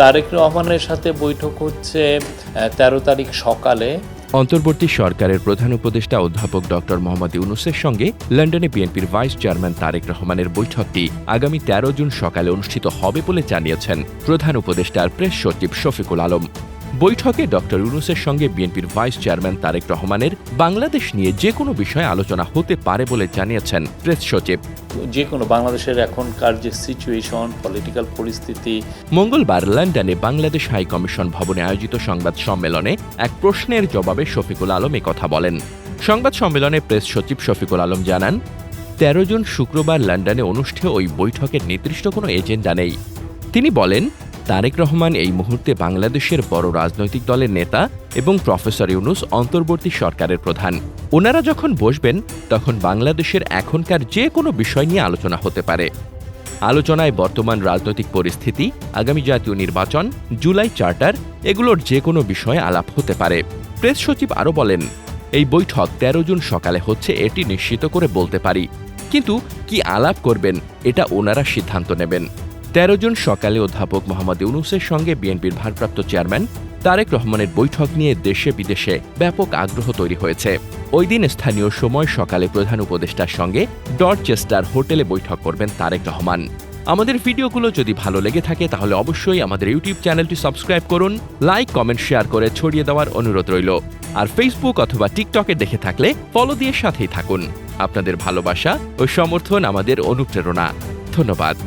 তারেক রহমানের সাথে বৈঠক হচ্ছে তেরো তারিখ সকালে। অন্তর্বর্তী সরকারের প্রধান উপদেষ্টা অধ্যাপক ডক্টর মোহাম্মদ ইউনুসের সঙ্গে লন্ডনে বিএনপির ভাইস চেয়ারম্যান তারেক রহমানের বৈঠকটি আগামী তেরো জুন সকালে অনুষ্ঠিত হবে বলে জানিয়েছেন প্রধান উপদেষ্টার প্রেস সচিব শফিকুল আলম। বৈঠকে ডক্টর ইউনুসের সঙ্গে বিএনপির ভাইস চেয়ারম্যান তারেক রহমানের বাংলাদেশ নিয়ে যে কোনো বিষয়ে আলোচনা হতে পারে বলে জানিয়েছেন প্রেস সচিব। যে কোনো বাংলাদেশের এখনকার যে সিচুয়েশন পলিটিক্যাল পরিস্থিতি। মঙ্গলবার লন্ডনে বাংলাদেশ হাই কমিশন ভবনে আয়োজিত সংবাদ সম্মেলনে এক প্রশ্নের জবাবে শফিকুল আলম কথা বলেন। সংবাদ সম্মেলনে প্রেস সচিব শফিকুল আলম জানান তেরো জন শুক্রবার লন্ডনে অনুষ্ঠেয় ওই বৈঠকের নির্দিষ্ট কোনো এজেন্ডা নেই। তিনি বলেন তারেক রহমান এই মুহূর্তে বাংলাদেশের বড় রাজনৈতিক দলের নেতা এবং প্রফেসর ইউনুস অন্তর্বর্তী সরকারের প্রধান। ওনারা যখন বসবেন, তখন বাংলাদেশের এখনকার যে কোনো বিষয় নিয়ে আলোচনা হতে পারে। আলোচনায় বর্তমান রাজনৈতিক পরিস্থিতি, আগামী জাতীয় নির্বাচন, জুলাই চার্টার, এগুলোর যে কোনো বিষয়ে আলাপ হতে পারে। প্রেস সচিব আরও বলেন, এই বৈঠক তেরো জুন সকালে হচ্ছে, এটি নিশ্চিত করে বলতে পারি। কিন্তু কি আলাপ করবেন, এটা ওনারা সিদ্ধান্ত নেবেন। তেরো জুন সকালে অধ্যাপক মোহাম্মদ ইউনুসের সঙ্গে বিএনপির ভারপ্রাপ্ত চেয়ারম্যান তারেক রহমানের বৈঠক নিয়ে দেশে বিদেশে ব্যাপক আগ্রহ তৈরি হয়েছে। ওই দিন স্থানীয় সময় সকালে প্রধান উপদেষ্টার সঙ্গে ডরচেস্টার হোটেলে বৈঠক করবেন তারেক রহমান। আমাদের ভিডিওগুলো যদি ভালো লেগে থাকে তাহলে অবশ্যই আমাদের ইউটিউব চ্যানেলটি সাবস্ক্রাইব করুন, লাইক, কমেন্ট, শেয়ার করে ছড়িয়ে দেওয়ার অনুরোধ রইল। আর ফেসবুক অথবা টিকটকে দেখে থাকলে ফলো দিয়ে সাথেই থাকুন। আপনাদের ভালোবাসা ও সমর্থন আমাদের অনুপ্রেরণা। ধন্যবাদ।